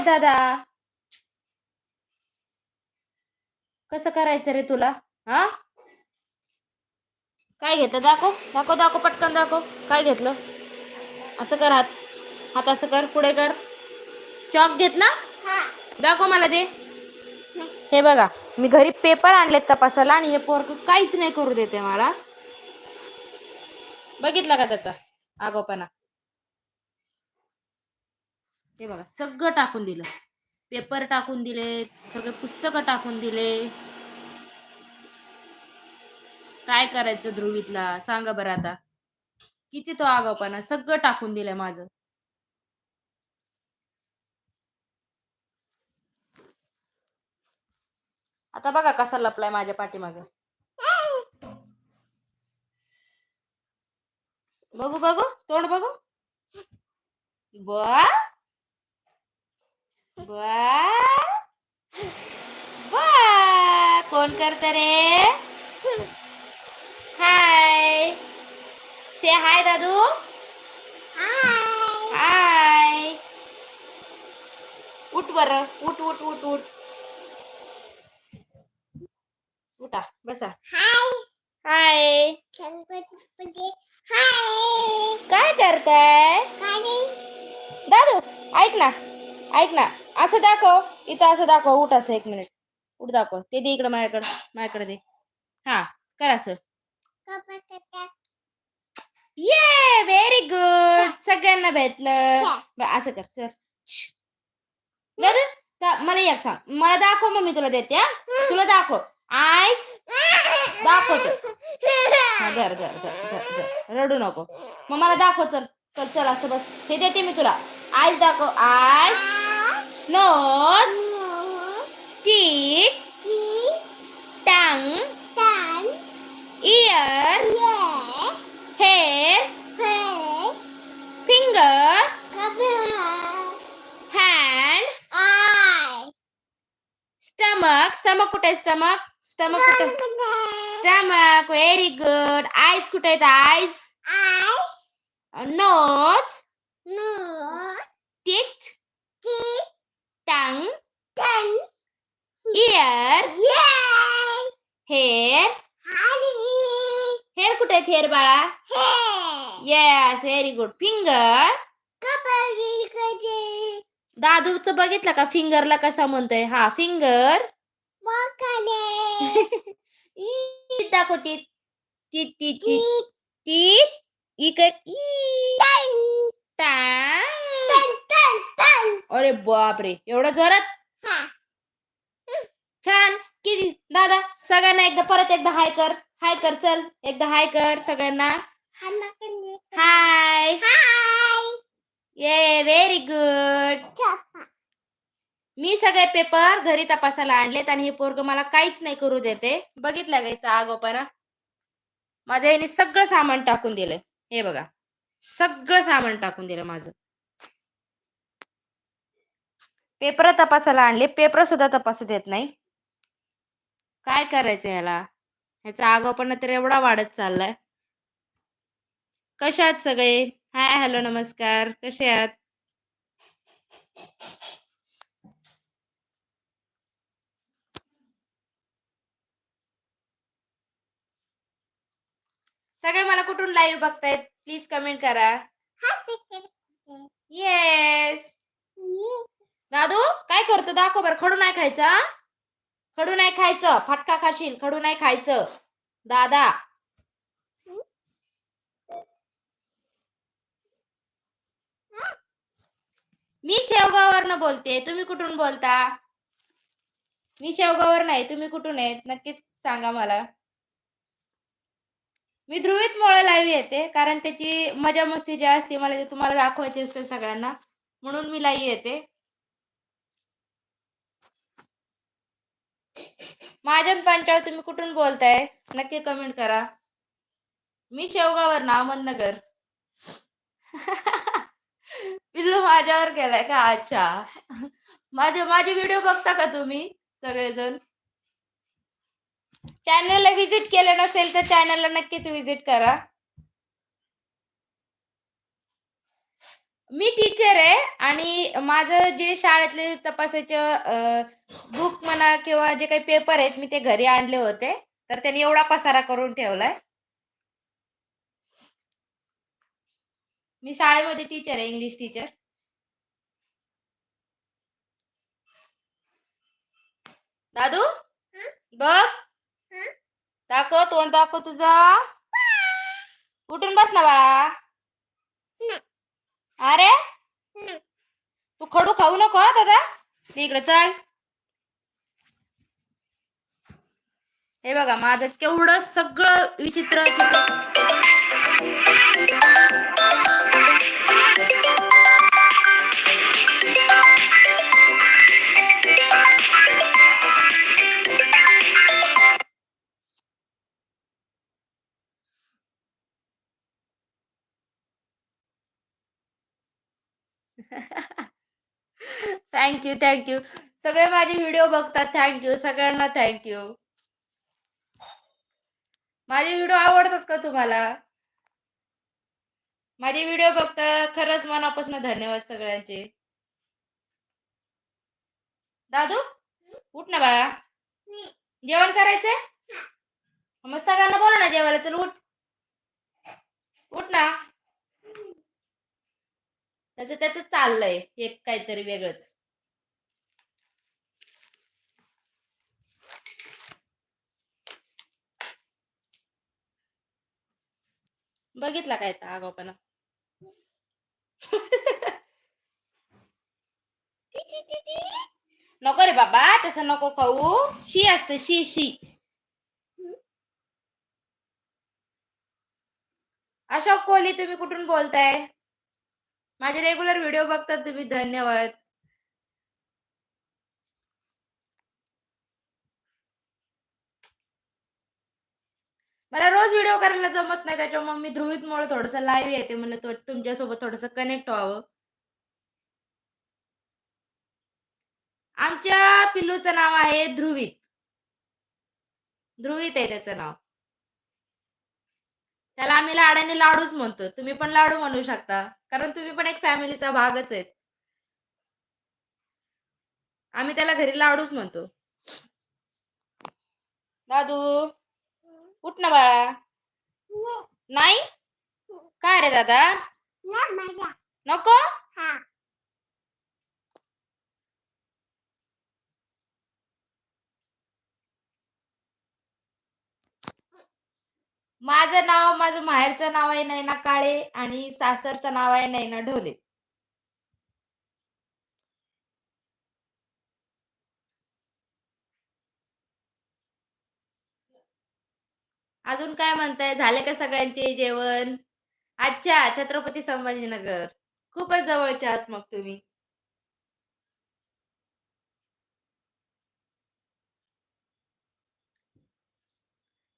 आहेत दादा. कसं करायचं रे तुला? हा? काय घेतलं? दाखव. दाखव दाखव पटकन दाखव. काय घेतलं? असं कर हात. हात असं कर. पुढे कर. चॉक घेतला? दाखव मला दे हे. बघा मी घरी पेपर आणलेत तपासायला आणि हे पोरक काहीच नाही करू देते मला. बघितला का त्याचा? आगोपणा. हे बघा सगळं टाकून दिलं. पेपर टाकून दिले सगळे पुस्तकं टाकून दिले. काय करायचं ध्रुवीतला? सांगा बरं आता. किती तो आगावपणा सगळं टाकून दिलंय माझं. आता बघा कसा लपलाय माझ्या पाठीमाग. बघू बघू तोंड बघू. बा बा बा कोण करत रे? हाय से हाय दादू. हाय उठ बर उठ उठ उठ उठ. उठा बसा. हाय काय करताय? दादू ऐक ना ऐक ना. असं दाखव. इथं असं दाखव. उठ असं एक मिनिट उठ दाखव. ते दे इकडं माझ्याकडं. माझ्याकडे दे. हा कर असं. ये व्हेरी गुड सगळ्यांना भेटलं. असं कर. चल. मला एक सांग. मला दाखव मग मी तुला देते हा? तुला दाखव. आईच. दाखवतो धर धर धर रडू नको. मग मला दाखव चल. चल चल असं बस. हे देते मी तुला. आईच दाखव. eyes nose teeth tongue ear hair finger hand stomach stomach कुठे आहे स्टमक स्टमक कुठे स्टमक व्हेरी गुड आईज कुठे आहेत Eyes nose teeth tongue ear hair hair कुठे आहेत हेअर बाळा? येस व्हेरी गुड फिंगर दादूचं बघितलं का? फिंगरला कसा म्हणतोय? हा फिंगर दाखव टीत टीत टीत टीत टीत इकड ई. टांग अरे बापरे एवढं जोरात? छान. किती? दादा सगळ्यांना एकदा परत एकदा हाय कर. हाय कर चल. एकदा हाय कर सगळ्यांना. हाय ये व्हेरी गुड मी सगळे पेपर घरी तपासायला आणलेत आणि हे पोरग मला काहीच नाही करू देते. बघितलं गायचा आगोपणा? माझ्या याने सगळं सामान टाकून दिलंय हे बघा. सगळं सामान टाकून दिलं माझं. पेपर तपासायला आणले. पेपर सुद्धा तपासू देत नाही. काय करायचं याला? ह्याचा आगाऊपणा तर एवढा वाढत चाललाय. कशा आहात सगळे? हाय हॅलो नमस्कार. कसे आहात? सगळे मला कुठून लाईव्ह बघतायत? प्लीज कमेंट करा. येस दादू काय करतो? दाखव बरं. खडू नाही खायचा खडू नाही खायचं. फटका खाशील. खडू नाही खायचं. दादा. मी शेवगावरनं बोलते. तुम्ही कुठून बोलता? मी शेवगावर नाही. तुम्ही कुठून आहेत? नक्कीच सांगा मला. मी ध्रुवीत मुळे लाईव्ह येते कारण त्याची मजा मस्ती जी असते मला ते तुम्हाला दाखवायची असते सगळ्यांना. म्हणून मी लाईव्ह येते. महाजन पांचाळ तुम्ही कुठून बोलताय? नक्की कमेंट करा. मी शेवगावर ना अहमदनगर. पिल्लू माझ्यावर गेलाय का अच्छा माझे माझे व्हिडिओ बघता का तुम्ही सगळेजण? चॅनलला विजिट केलं नसेल तर चॅनलला नक्कीच विजिट करा. मी टीचर आहे आणि माझं जे शाळेतले तपासायचे बुक म्हणा किंवा जे काही पेपर आहेत मी ते घरी आणले होते. तर त्यांनी एवढा पसारा करून ठेवलाय. मी शाळेमध्ये टीचर आहे इंग्लिश टीचर दादू? बघ. दाखव तोंड दाखव तुझा. उठून बस ना बाळा. अरे? तू खडू खाऊ नको दादा. इकडे चल. हे बघा माझं केवढं सगळं विचित्र चित्र थँक्यू थँक्यू सगळे माझे व्हिडिओ बघतात. थँक्यू सगळ्यांना थँक्यू माझे व्हिडिओ आवडतात का तुम्हाला? माझे व्हिडिओ बघता खरंच मनापासून धन्यवाद सगळ्यांचे. दादू उठ ना बाळा. जेवण करायचंय? मग सगळ्यांना बोला ना जेवायला. चल उठ. उठ ना. त्याचं त्याच चाललंय. एक काहीतरी वेगळंच. बघितला काय तो आगाऊपणा? नको रे बाबा तसं नको खाऊ. शी असते शी शी. अशोक कोहली तुम्ही कुठून बोलताय? माझे रेग्युलर व्हिडिओ बघतात तुम्ही. धन्यवाद. मला रोज व्हिडिओ करायला जमत नाही त्याच्यामुळे मी ध्रुवीतमुळे थोडस लाईव्ह येते. म्हणलं तुमच्यासोबत थोडस कनेक्ट व्हावं. आमच्या पिल्लूचं नाव आहे ध्रुवीत. ध्रुवीत आहे त्याचं नाव. त्याला आम्ही लाडाने लाडूच म्हणतो. तुम्ही पण लाडू म्हणू शकता. कारण तुम्ही पण एक फॅमिलीचा भागच आहेत. आम्ही त्याला घरी लाडूच म्हणतो. दादू! उठ ना बाळा. नाही? काय रे दादा? नको? माझं नाव माझं माहेरचं नाव आहे नैना काळे आणि सासरचं नाव आहे नैना ढोले. अजून काय म्हणताय? झाले का सगळ्यांचे जेवण? अच्छा छत्रपती संभाजीनगर. खूपच जवळचे आहात मग तुम्ही.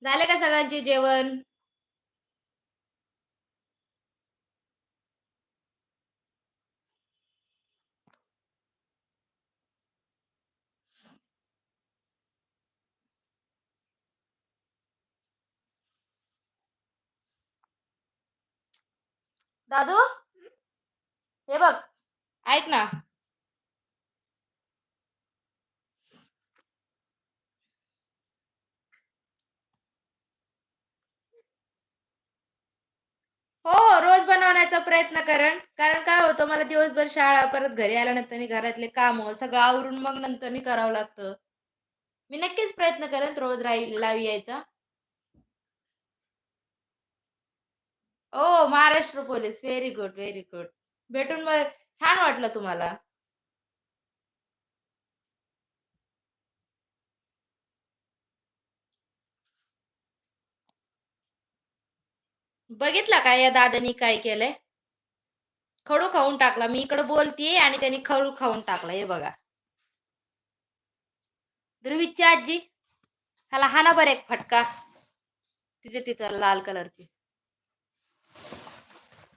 झाले का सगळ्यांचे जेवण? दादू? हे बघ. ऐक ना. हो हो रोज बनवण्याचा प्रयत्न करेन कारण काय होतं मला दिवसभर शाळा परत घरी आल्यानंतर घरातले काम सगळं आवरून मग नंतर करावं लागतं. मी नक्कीच प्रयत्न करेन रोज राही लावी यायचा. ओ Maharashtra police very good very good भेटून मग छान वाटलं तुम्हाला. बघितला का या दादानी काय केलंय? खडू खाऊन टाकला. मी इकडे बोलतीये आणि त्यांनी खडू खाऊन टाकला. हे बघा. ध्रुवीची आजी. ह्याला हाना बरं एक फटका. तिथे तिथं लाल कलरची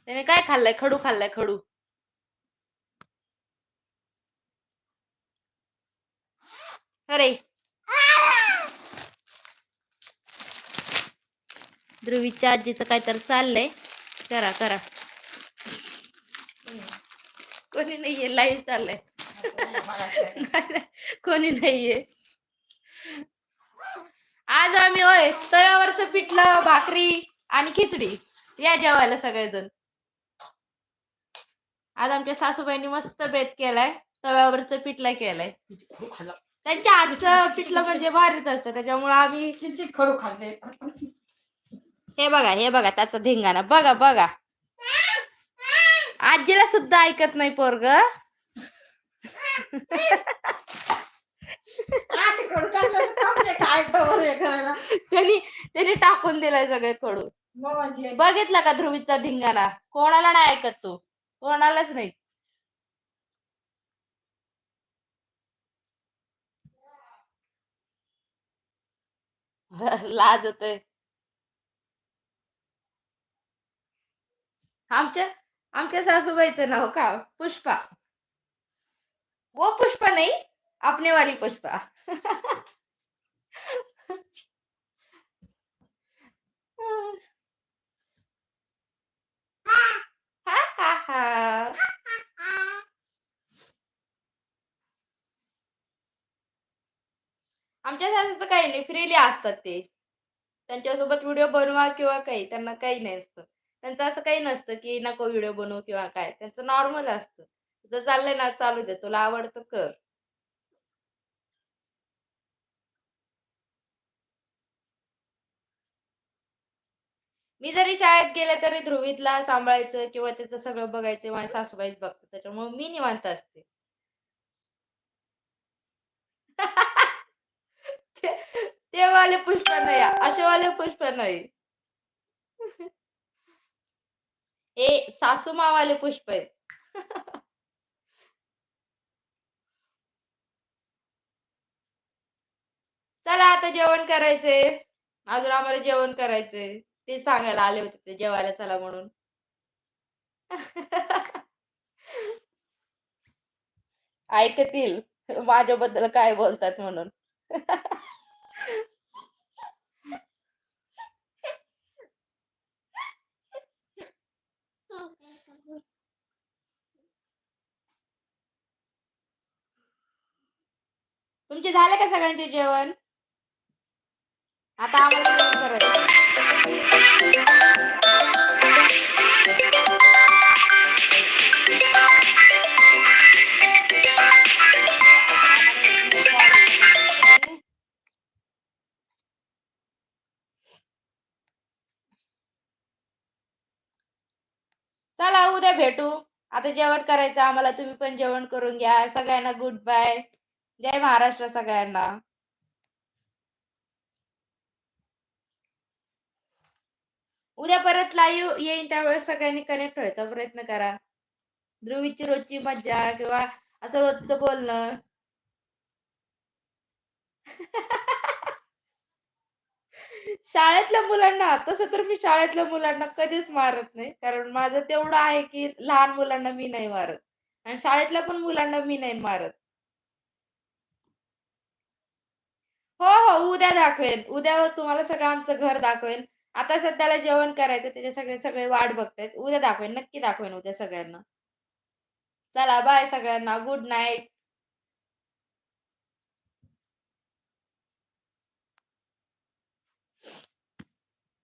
त्याने काय खाल्लंय? खडू खाल्लाय खडू. अरे. ध्रुवीच्या आजीचं काय तर चाललंय. करा करा. कोणी नाहीये लाईव्ह चाललंय. कोणी नाहीये. आज आम्ही होय तव्यावरच पिठलं भाकरी आणि खिचडी. या जेवायला सगळेजण. आज आमच्या सासूबाईंनी मस्त बेत केलाय तव्यावरचं पिठलं केलंय. त्यांच्या आजचं पिठलं म्हणजे भारीच असतं त्याच्यामुळे आम्ही किंचित खडू खाल्ले. हे बघा हे बघा त्याचा धिंगाणा. बघा बघा. आजीला सुद्धा ऐकत नाही पोरग. त्यांनी त्यांनी टाकून दिलाय सगळे कडू म्हणजे? बघितला का ध्रुवीचा धिंगाणा? कोणाला नाही ऐकत तू? कोणालाच नाही. लाज होतय आमच्या आमच्या सासूबाईचं नाव का? पुष्पा. वो पुष्पा नाही आपने वाली पुष्पा हा हा आमच्या सासूचं काही नाही फ्रीली असतात ते. त्यांच्यासोबत व्हिडिओ बनवा किंवा काही त्यांना काही नाही असतं. त्यांचं असं काही नसतं की नको व्हिडिओ बनवू किंवा काय त्यांचं नॉर्मल असतं. जर चाललंय ना चालू दे तुला आवडतं कर. मी जरी शाळेत गेले तरी ध्रुवीतला सांभाळायचं किंवा त्याचं सगळं बघायचं माझ्या सासूबाईच बघतो त्याच्यामुळे मी निवांत असते. ते ते वाले पुष्प नाही असे वाले पुष्प नाही. ए सासूमा वाले पुष्प आहेत. चला आता जेवण करायचंय. अजून आम्हाला जेवण करायचंय. ते सांगायला आले होते ते जेवायला चला म्हणून. ऐकतील. माझ्याबद्दल काय बोलतात म्हणून. तुमचे झाले का सगळ्यांचे जेवण? आता भेटू. आता जेवण करायचं आम्हाला तुम्ही पण जेवण करून घ्या. सगळ्यांना गुड बाय जय महाराष्ट्र सगळ्यांना. उद्या परत लाईव्ह येईन त्यावेळेस सगळ्यांनी कनेक्ट व्हायचा प्रयत्न करा. ध्रुवीची रोजची मज्जा किंवा असं रोजचं बोलणं. शाळेतल्या मुलांना तसं तर मी शाळेतल्या मुलांना कधीच मारत नाही. कारण माझं तेवढं आहे की लहान मुलांना मी नाही मारत. आणि शाळेतल्या पण मुलांना मी नाही मारत. हो हो उद्या दाखवेन. उद्या तुम्हाला सगळं आमचं घर दाखवेन. आता सध्याला जेवण करायचं त्याचे सगळे सगळे वाट बघतायत. उद्या दाखवेन नक्की दाखवेन उद्या सगळ्यांना. चला बाय सगळ्यांना. Good night